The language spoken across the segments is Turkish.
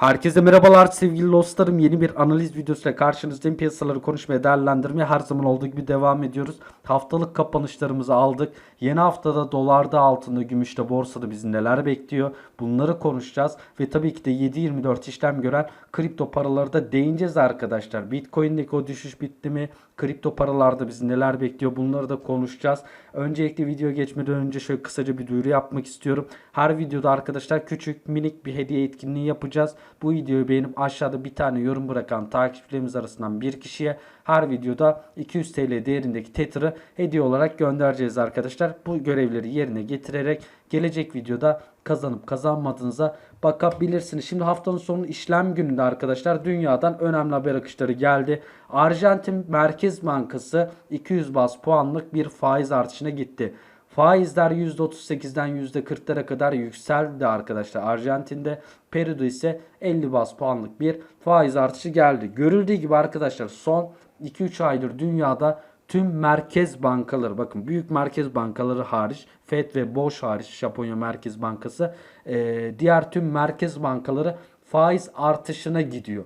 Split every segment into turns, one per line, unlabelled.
Herkese merhabalar sevgili dostlarım. Yeni bir analiz videosuyla karşınızdayım. Piyasaları konuşmaya, değerlendirmeye her zaman olduğu gibi devam ediyoruz. Haftalık kapanışlarımızı aldık. Yeni haftada dolarda, altında, gümüşte, borsada bizi neler bekliyor? Bunları konuşacağız. Ve tabii ki de 7-24 işlem gören kripto paraları da değineceğiz arkadaşlar. Bitcoin'deki o düşüş bitti mi? Kripto paralarda bizi neler bekliyor? Bunları da konuşacağız. Öncelikle video geçmeden önce şöyle kısaca bir duyuru yapmak istiyorum. Her videoda arkadaşlar küçük minik bir hediye etkinliği yapacağız. Bu videoyu beğenip aşağıda bir tane yorum bırakan takipçilerimiz arasından bir kişiye her videoda 200 TL değerindeki Tether'ı hediye olarak göndereceğiz arkadaşlar. Bu görevleri yerine getirerek gelecek videoda kazanıp kazanmadığınıza bakabilirsiniz. Şimdi haftanın sonu işlem gününde arkadaşlar dünyadan önemli haber akışları geldi. Arjantin Merkez Bankası 200 bas puanlık bir faiz artışına gitti. Faizler %38'den %40'lara kadar yükseldi arkadaşlar. Arjantin'de Peru'da ise 50 bas puanlık bir faiz artışı geldi. Görüldüğü gibi arkadaşlar son 2-3 aydır dünyada tüm merkez bankaları bakın büyük merkez bankaları hariç FED ve BOJ hariç Japonya Merkez Bankası e, diğer tüm merkez bankaları faiz artışına gidiyor.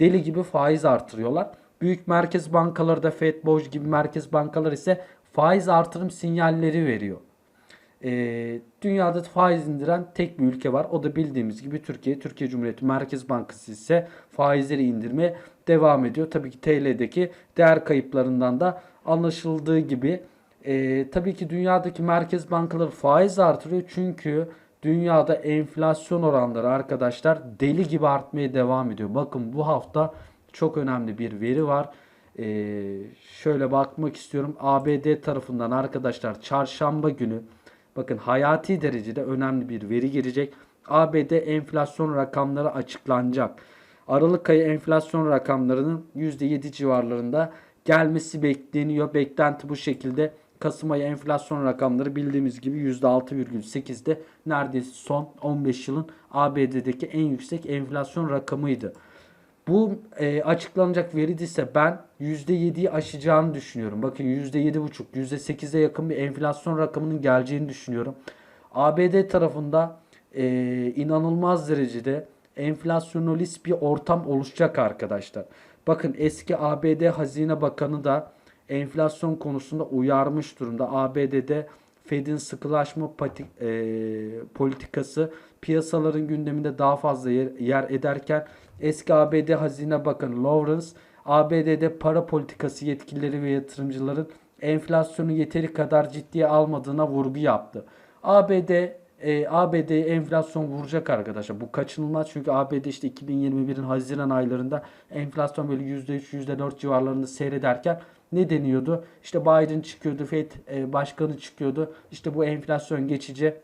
Deli gibi faiz artırıyorlar. Büyük merkez bankaları da FED, BOJ gibi merkez bankalar ise faiz artırım sinyalleri veriyor. Ee, dünyada faiz indiren tek bir ülke var. O da bildiğimiz gibi Türkiye. Türkiye Cumhuriyeti Merkez Bankası ise faizleri indirmeye devam ediyor. Tabii ki TL'deki değer kayıplarından da anlaşıldığı gibi e, tabii ki dünyadaki merkez bankaları faiz artırıyor. Çünkü dünyada enflasyon oranları arkadaşlar deli gibi artmaya devam ediyor. Bakın bu hafta çok önemli bir veri var. Ee, şöyle bakmak istiyorum. ABD tarafından arkadaşlar çarşamba günü bakın hayati derecede önemli bir veri girecek. ABD enflasyon rakamları açıklanacak. Aralık ayı enflasyon rakamlarının %7 civarlarında gelmesi bekleniyor. Beklenti bu şekilde. Kasım ayı enflasyon rakamları bildiğimiz gibi %6,8'de neredeyse son 15 yılın ABD'deki en yüksek enflasyon rakamıydı. Bu e, açıklanacak veri ise ben %7'yi aşacağını düşünüyorum. Bakın %7,5, %8'e yakın bir enflasyon rakamının geleceğini düşünüyorum. ABD tarafında e, inanılmaz derecede enflasyonist bir ortam oluşacak arkadaşlar. Bakın eski ABD Hazine Bakanı da enflasyon konusunda uyarmış durumda. ABD'de Fed'in sıkılaşma patik, e, politikası piyasaların gündeminde daha fazla yer, yer ederken eski ABD Hazine Bakanı Lawrence ABD'de para politikası yetkilileri ve yatırımcıların enflasyonu yeteri kadar ciddiye almadığına vurgu yaptı. ABD e, ABD enflasyon vuracak arkadaşlar. Bu kaçınılmaz çünkü ABD işte 2021'in Haziran aylarında enflasyon böyle %3 %4 civarlarında seyrederken ne deniyordu? İşte Biden çıkıyordu, Fed e, başkanı çıkıyordu. İşte bu enflasyon geçici.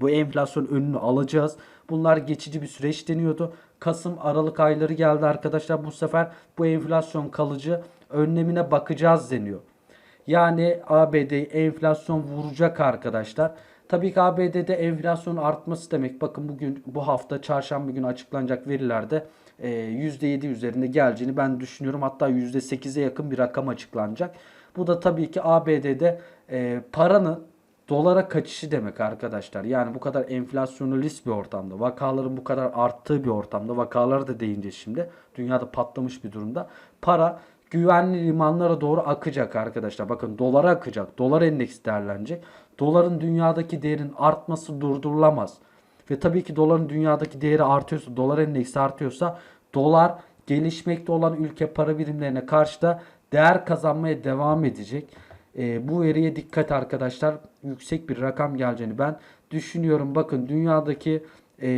Bu enflasyon önünü alacağız. Bunlar geçici bir süreç deniyordu. Kasım Aralık ayları geldi arkadaşlar. Bu sefer bu enflasyon kalıcı önlemine bakacağız deniyor. Yani ABD enflasyon vuracak arkadaşlar. Tabii ki ABD'de enflasyon artması demek. Bakın bugün bu hafta çarşamba günü açıklanacak verilerde e, %7 üzerinde geleceğini ben düşünüyorum. Hatta %8'e yakın bir rakam açıklanacak. Bu da tabii ki ABD'de e, paranın dolara kaçışı demek arkadaşlar. Yani bu kadar enflasyonist bir ortamda, vakaların bu kadar arttığı bir ortamda, vakaları da değince şimdi dünyada patlamış bir durumda. Para güvenli limanlara doğru akacak arkadaşlar. Bakın dolara akacak. Dolar endeksi değerlenecek. Doların dünyadaki değerin artması durdurulamaz. Ve tabii ki doların dünyadaki değeri artıyorsa, dolar endeksi artıyorsa dolar gelişmekte olan ülke para birimlerine karşı da değer kazanmaya devam edecek. E, bu veriye dikkat arkadaşlar. Yüksek bir rakam geleceğini ben düşünüyorum. Bakın dünyadaki e,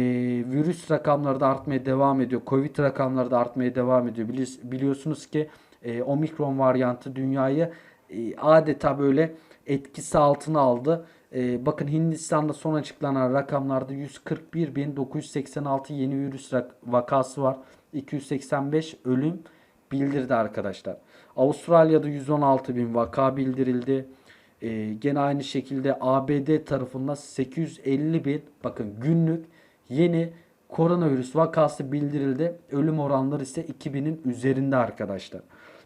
virüs rakamları da artmaya devam ediyor. Covid rakamları da artmaya devam ediyor. Bili- biliyorsunuz ki e, omikron varyantı dünyayı e, adeta böyle etkisi altına aldı. E, bakın Hindistan'da son açıklanan rakamlarda 141.986 yeni virüs vakası var. 285 ölüm bildirdi arkadaşlar. Avustralya'da 116 bin vaka bildirildi. Ee, gene aynı şekilde ABD tarafından 850 bin bakın günlük yeni koronavirüs vakası bildirildi. Ölüm oranları ise 2000'in üzerinde arkadaşlar.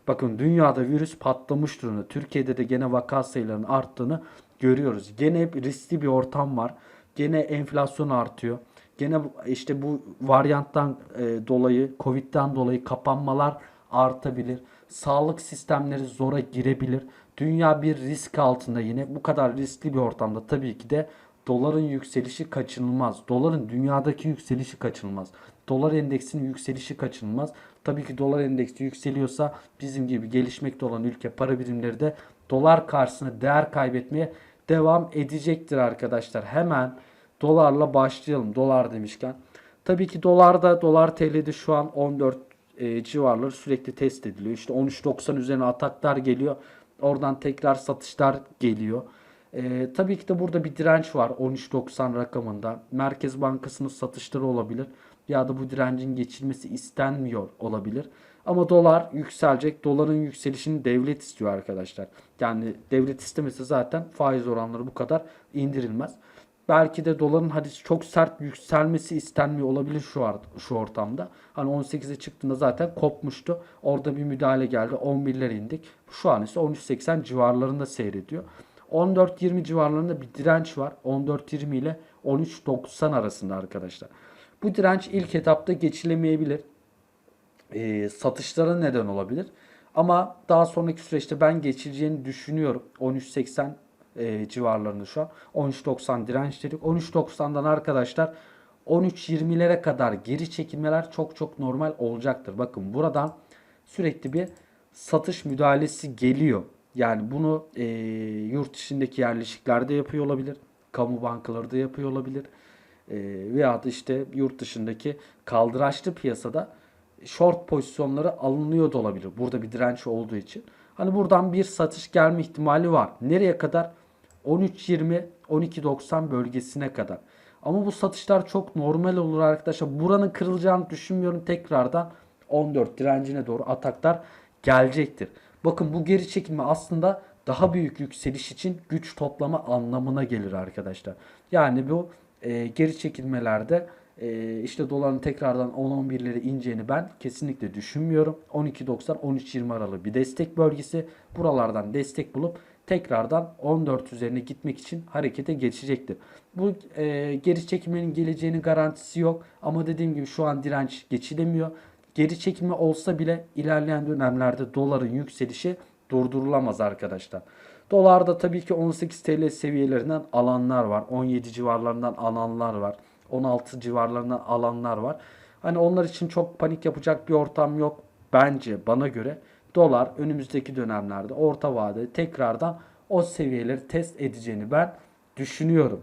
Bakın dünyada virüs patlamış durumda. Türkiye'de de gene vaka sayılarının arttığını görüyoruz. Gene riskli bir ortam var. Gene enflasyon artıyor. Gene işte bu varyanttan e, dolayı, Covid'den dolayı kapanmalar artabilir. Sağlık sistemleri zora girebilir. Dünya bir risk altında yine. Bu kadar riskli bir ortamda tabii ki de doların yükselişi kaçınılmaz. Doların dünyadaki yükselişi kaçınılmaz. Dolar endeksinin yükselişi kaçınılmaz. Tabii ki dolar endeksi yükseliyorsa bizim gibi gelişmekte olan ülke para birimleri de dolar karşısında değer kaybetmeye devam edecektir arkadaşlar. Hemen dolarla başlayalım. Dolar demişken. Tabii ki dolarda dolar TL'de şu an 14 e, civarları sürekli test ediliyor. İşte 13.90 üzerine ataklar geliyor. Oradan tekrar satışlar geliyor. E, tabii ki de burada bir direnç var 13.90 rakamında. Merkez Bankası'nın satışları olabilir. Ya da bu direncin geçilmesi istenmiyor olabilir. Ama dolar yükselecek. Doların yükselişini devlet istiyor arkadaşlar. Yani devlet istemese zaten faiz oranları bu kadar indirilmez. Belki de doların hadi çok sert yükselmesi istenmiyor olabilir şu ar- şu ortamda. Hani 18'e çıktığında zaten kopmuştu. Orada bir müdahale geldi. 11'lere indik. Şu an ise 13.80 civarlarında seyrediyor. 14.20 civarlarında bir direnç var. 14.20 ile 13.90 arasında arkadaşlar. Bu direnç ilk etapta geçilemeyebilir e, satışlara neden olabilir. Ama daha sonraki süreçte ben geçileceğini düşünüyorum. 13.80 e, civarlarında şu an. 13.90 direnç dedik. 13.90'dan arkadaşlar 13.20'lere kadar geri çekilmeler çok çok normal olacaktır. Bakın buradan sürekli bir satış müdahalesi geliyor. Yani bunu e, yurt içindeki yerleşiklerde yapıyor olabilir. Kamu bankaları da yapıyor olabilir. E, veya da işte yurt dışındaki kaldıraçlı piyasada short pozisyonları alınıyor da olabilir. Burada bir direnç olduğu için. Hani buradan bir satış gelme ihtimali var. Nereye kadar? 13.20 12.90 bölgesine kadar. Ama bu satışlar çok normal olur arkadaşlar. Buranın kırılacağını düşünmüyorum. Tekrardan 14 direncine doğru ataklar gelecektir. Bakın bu geri çekilme aslında daha büyük yükseliş için güç toplama anlamına gelir arkadaşlar. Yani bu e, geri çekilmelerde e, işte doların tekrardan 10-11'lere ineceğini ben kesinlikle düşünmüyorum. 12.90-13.20 aralığı bir destek bölgesi. Buralardan destek bulup tekrardan 14 üzerine gitmek için harekete geçecektir. Bu e, geri çekilmenin geleceğinin garantisi yok. Ama dediğim gibi şu an direnç geçilemiyor. Geri çekilme olsa bile ilerleyen dönemlerde doların yükselişi durdurulamaz arkadaşlar. Dolarda tabii ki 18 TL seviyelerinden alanlar var. 17 civarlarından alanlar var. 16 civarlarından alanlar var. Hani onlar için çok panik yapacak bir ortam yok. Bence bana göre dolar önümüzdeki dönemlerde orta vadede tekrardan o seviyeleri test edeceğini ben düşünüyorum.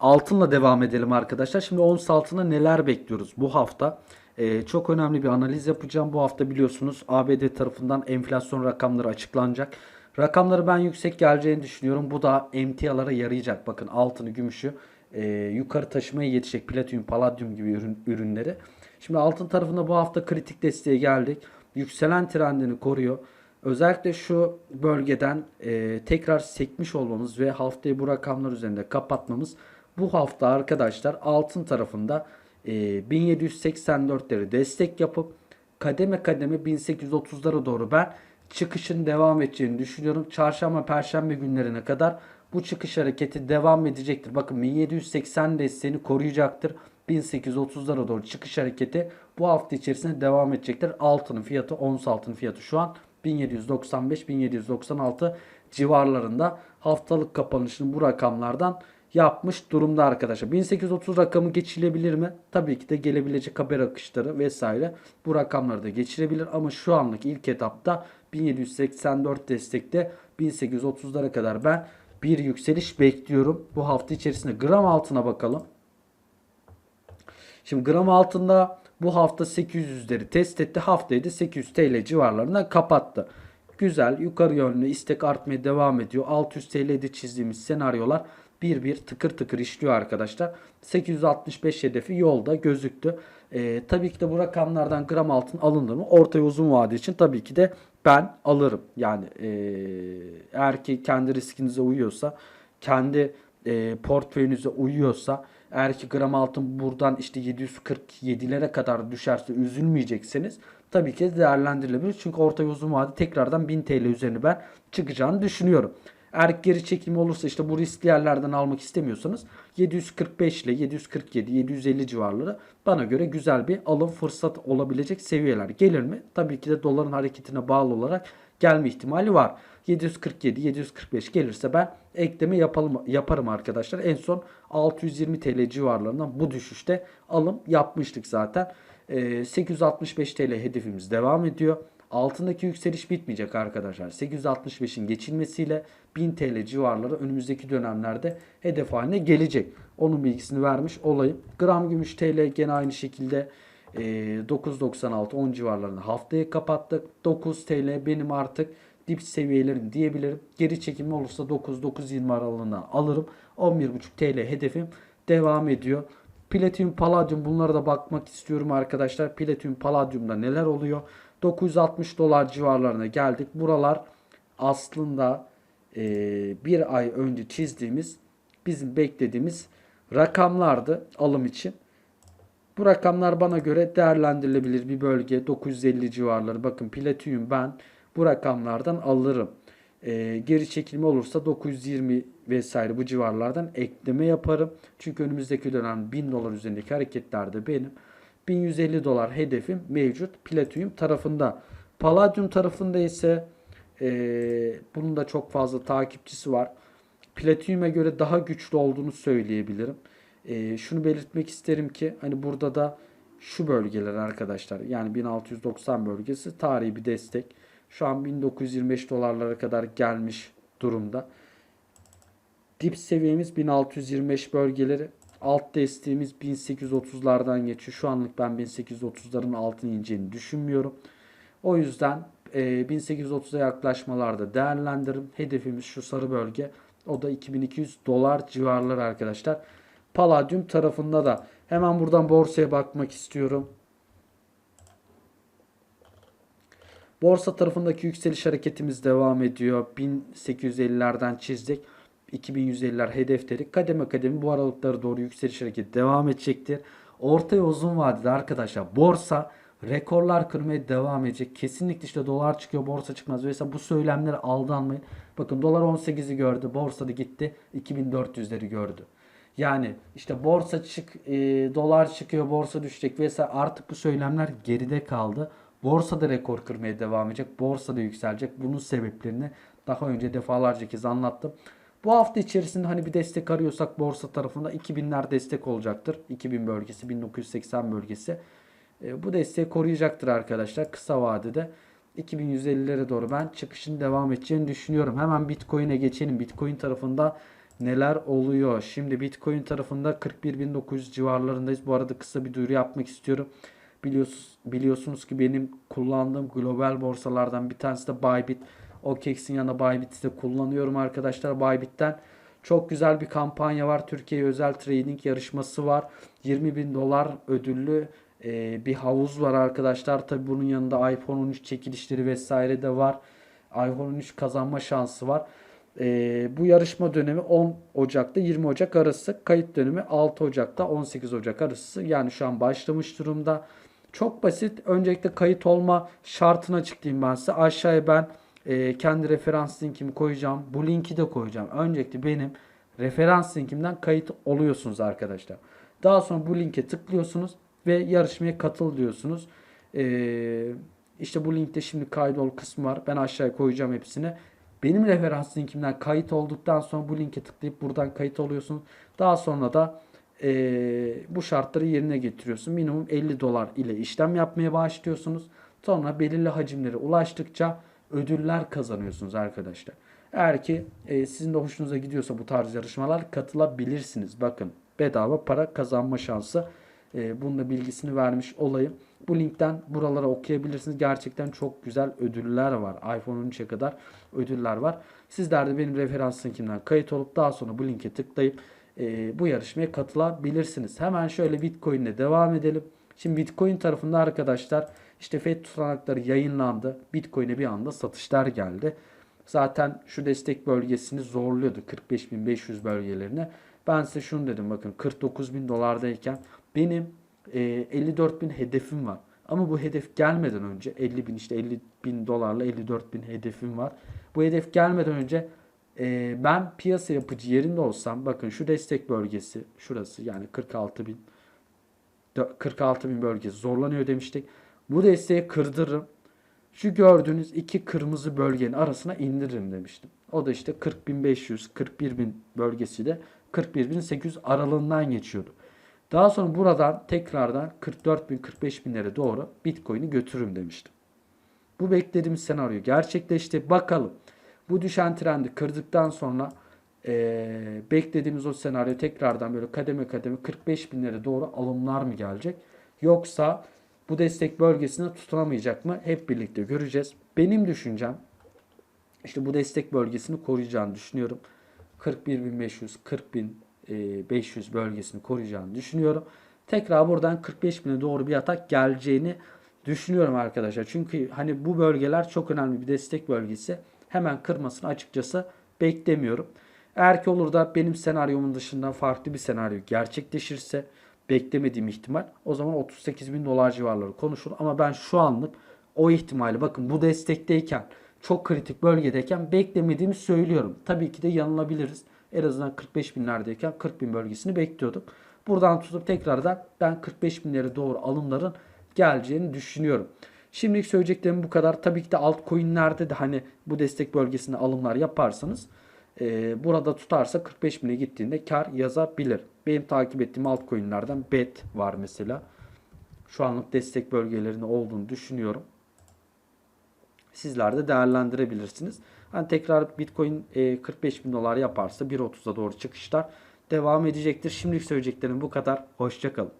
Altınla devam edelim arkadaşlar. Şimdi ons altına neler bekliyoruz bu hafta? Ee, çok önemli bir analiz yapacağım. Bu hafta biliyorsunuz ABD tarafından enflasyon rakamları açıklanacak. Rakamları ben yüksek geleceğini düşünüyorum. Bu da emtialara yarayacak. Bakın altını, gümüşü e, yukarı taşımaya yetecek. Platinum, palladium gibi ürün, ürünleri. Şimdi altın tarafında bu hafta kritik desteğe geldik. Yükselen trendini koruyor. Özellikle şu bölgeden e, tekrar sekmiş olmamız ve haftayı bu rakamlar üzerinde kapatmamız bu hafta arkadaşlar altın tarafında e, 1784'leri destek yapıp kademe kademe 1830'lara doğru ben çıkışın devam edeceğini düşünüyorum. Çarşamba perşembe günlerine kadar bu çıkış hareketi devam edecektir. Bakın 1780 desteğini koruyacaktır. 1830'lara doğru çıkış hareketi bu hafta içerisinde devam edecektir. Altının fiyatı, ons altının fiyatı şu an 1795-1796 civarlarında haftalık kapanışını bu rakamlardan yapmış durumda arkadaşlar. 1830 rakamı geçilebilir mi? Tabii ki de gelebilecek haber akışları vesaire bu rakamları da geçirebilir ama şu anlık ilk etapta 1784 destekte 1830'lara kadar ben bir yükseliş bekliyorum. Bu hafta içerisinde gram altına bakalım. Şimdi gram altında bu hafta 800'leri test etti. Haftayı da 800 TL civarlarında kapattı. Güzel yukarı yönlü istek artmaya devam ediyor. 600 TL'de çizdiğimiz senaryolar bir bir tıkır tıkır işliyor arkadaşlar. 865 hedefi yolda gözüktü. Ee, tabii ki de bu rakamlardan gram altın alınır mı? Orta uzun vade için tabii ki de ben alırım. Yani ee, eğer ki kendi riskinize uyuyorsa, kendi e, portföyünüze uyuyorsa, eğer ki gram altın buradan işte 747'lere kadar düşerse üzülmeyecekseniz tabii ki de değerlendirilebilir. Çünkü orta uzun vade tekrardan 1000 TL üzerine ben çıkacağını düşünüyorum. Eğer geri çekilme olursa işte bu riskli yerlerden almak istemiyorsanız 745 ile 747, 750 civarları bana göre güzel bir alım fırsat olabilecek seviyeler. Gelir mi? Tabii ki de doların hareketine bağlı olarak gelme ihtimali var. 747, 745 gelirse ben ekleme yapalım, yaparım arkadaşlar. En son 620 TL civarlarından bu düşüşte alım yapmıştık zaten. Ee, 865 TL hedefimiz devam ediyor. Altındaki yükseliş bitmeyecek arkadaşlar. 865'in geçilmesiyle 1000 TL civarları önümüzdeki dönemlerde hedef haline gelecek. Onun bilgisini vermiş olayım. Gram gümüş TL gene aynı şekilde e, 9.96 10 civarlarında haftayı kapattık. 9 TL benim artık dip seviyelerim diyebilirim. Geri çekilme olursa 9-9.20 aralığına alırım. 11.5 TL hedefim devam ediyor. Platinum, Palladium bunlara da bakmak istiyorum arkadaşlar. Platinum, Palladium'da neler oluyor? 960 dolar civarlarına geldik. Buralar aslında e, bir ay önce çizdiğimiz bizim beklediğimiz rakamlardı alım için. Bu rakamlar bana göre değerlendirilebilir bir bölge 950 civarları. Bakın Platinum ben bu rakamlardan alırım. E, geri çekilme olursa 920 vesaire bu civarlardan ekleme yaparım. Çünkü önümüzdeki dönem 1000 dolar üzerindeki hareketlerde benim 1150 dolar hedefim mevcut Platinum tarafında. Palladium tarafında ise e, bunun da çok fazla takipçisi var. Platinum'e göre daha güçlü olduğunu söyleyebilirim. E, şunu belirtmek isterim ki hani burada da şu bölgeler arkadaşlar yani 1690 bölgesi tarihi bir destek. Şu an 1925 dolarlara kadar gelmiş durumda. Dip seviyemiz 1625 bölgeleri. Alt desteğimiz 1830'lardan geçiyor. Şu anlık ben 1830'ların altını ineceğini düşünmüyorum. O yüzden e, 1830'a yaklaşmalarda değerlendiririm. Hedefimiz şu sarı bölge. O da 2200 dolar civarları arkadaşlar. Palladium tarafında da hemen buradan borsaya bakmak istiyorum. Borsa tarafındaki yükseliş hareketimiz devam ediyor. 1850'lerden çizdik. 2150'ler hedefleri kademe kademe bu aralıklara doğru yükseliş hareketi devam edecektir. Orta ve uzun vadede arkadaşlar borsa rekorlar kırmaya devam edecek. Kesinlikle işte dolar çıkıyor borsa çıkmaz. Mesela bu söylemlere aldanmayın. Bakın dolar 18'i gördü borsada gitti 2400'leri gördü. Yani işte borsa çık, e, dolar çıkıyor, borsa düşecek vesaire artık bu söylemler geride kaldı. Borsa da rekor kırmaya devam edecek. Borsa da yükselecek. Bunun sebeplerini daha önce defalarca kez anlattım. Bu hafta içerisinde hani bir destek arıyorsak borsa tarafında 2000'ler destek olacaktır. 2000 bölgesi, 1980 bölgesi. E, bu desteği koruyacaktır arkadaşlar kısa vadede. 2150'lere doğru ben çıkışın devam edeceğini düşünüyorum. Hemen Bitcoin'e geçelim. Bitcoin tarafında neler oluyor? Şimdi Bitcoin tarafında 41.900 civarlarındayız. Bu arada kısa bir duyuru yapmak istiyorum. Biliyorsunuz, biliyorsunuz ki benim kullandığım global borsalardan bir tanesi de Bybit. OKEX'in yanında Bybit'i de kullanıyorum arkadaşlar. Bybit'ten çok güzel bir kampanya var. Türkiye özel trading yarışması var. 20 bin dolar ödüllü e, bir havuz var arkadaşlar. Tabi bunun yanında iPhone 13 çekilişleri vesaire de var. iPhone 13 kazanma şansı var. E, bu yarışma dönemi 10 Ocak'ta 20 Ocak arası. Kayıt dönemi 6 Ocak'ta 18 Ocak arası. Yani şu an başlamış durumda. Çok basit. Öncelikle kayıt olma şartını açıklayayım ben size. Aşağıya ben e, kendi referans linkimi koyacağım. Bu linki de koyacağım. Öncelikle benim referans linkimden kayıt oluyorsunuz arkadaşlar. Daha sonra bu linke tıklıyorsunuz ve yarışmaya katıl diyorsunuz. Ee, işte bu linkte şimdi kaydol kısmı var. Ben aşağıya koyacağım hepsini. Benim referans linkimden kayıt olduktan sonra bu linke tıklayıp buradan kayıt oluyorsunuz. Daha sonra da e, bu şartları yerine getiriyorsun. Minimum 50 dolar ile işlem yapmaya başlıyorsunuz. Sonra belirli hacimlere ulaştıkça ödüller kazanıyorsunuz arkadaşlar. Eğer ki e, sizin de hoşunuza gidiyorsa bu tarz yarışmalar katılabilirsiniz. Bakın bedava para kazanma şansı. E, bunun da bilgisini vermiş olayım. Bu linkten buralara okuyabilirsiniz. Gerçekten çok güzel ödüller var. iPhone 13'e kadar ödüller var. Sizler de benim referans linkimden kayıt olup daha sonra bu linke tıklayıp e, bu yarışmaya katılabilirsiniz. Hemen şöyle Bitcoin ile devam edelim. Şimdi Bitcoin tarafında arkadaşlar işte FED tutanakları yayınlandı. Bitcoin'e bir anda satışlar geldi. Zaten şu destek bölgesini zorluyordu 45.500 bölgelerine. Ben size şunu dedim bakın 49.000 dolardayken benim e, 54.000 hedefim var. Ama bu hedef gelmeden önce 50 bin işte 50 bin dolarla 54 bin hedefim var. Bu hedef gelmeden önce Ee, ben piyasa yapıcı yerinde olsam bakın şu destek bölgesi şurası yani 46 bin 46 bin bölgesi zorlanıyor demiştik. Bu desteği kırdırırım. Şu gördüğünüz iki kırmızı bölgenin arasına indiririm demiştim. O da işte 40.500, 41.000 bölgesi de 41.800 aralığından geçiyordu. Daha sonra buradan tekrardan 44.000, 45.000'lere doğru Bitcoin'i götürürüm demiştim. Bu beklediğimiz senaryo gerçekleşti. Bakalım bu düşen trendi kırdıktan sonra eee, beklediğimiz o senaryo tekrardan böyle kademe kademe 45 binlere doğru alımlar mı gelecek? Yoksa bu destek bölgesine tutunamayacak mı? Hep birlikte göreceğiz. Benim düşüncem işte bu destek bölgesini koruyacağını düşünüyorum. 41.500, 40.500 bölgesini koruyacağını düşünüyorum. Tekrar buradan 45.000'e doğru bir atak geleceğini düşünüyorum arkadaşlar. Çünkü hani bu bölgeler çok önemli bir destek bölgesi. Hemen kırmasını açıkçası beklemiyorum. Eğer ki olur da benim senaryomun dışında farklı bir senaryo gerçekleşirse beklemediğim ihtimal o zaman 38 bin dolar civarları konuşur. Ama ben şu anlık o ihtimali bakın bu destekteyken çok kritik bölgedeyken beklemediğimi söylüyorum. Tabii ki de yanılabiliriz. En azından 45 binlerdeyken 40 bin bölgesini bekliyorduk. Buradan tutup tekrardan ben 45 binlere doğru alımların geleceğini düşünüyorum. Şimdilik söyleyeceklerim bu kadar. Tabii ki de altcoin'lerde de hani bu destek bölgesine alımlar yaparsanız e, burada tutarsa 45 bine gittiğinde kar yazabilir. Benim takip ettiğim altcoin'lerden BET var mesela. Şu anlık destek bölgelerinde olduğunu düşünüyorum. Sizler de değerlendirebilirsiniz. Hani tekrar Bitcoin e, 45 bin dolar yaparsa 1.30'a doğru çıkışlar devam edecektir. Şimdilik söyleyeceklerim bu kadar. Hoşçakalın.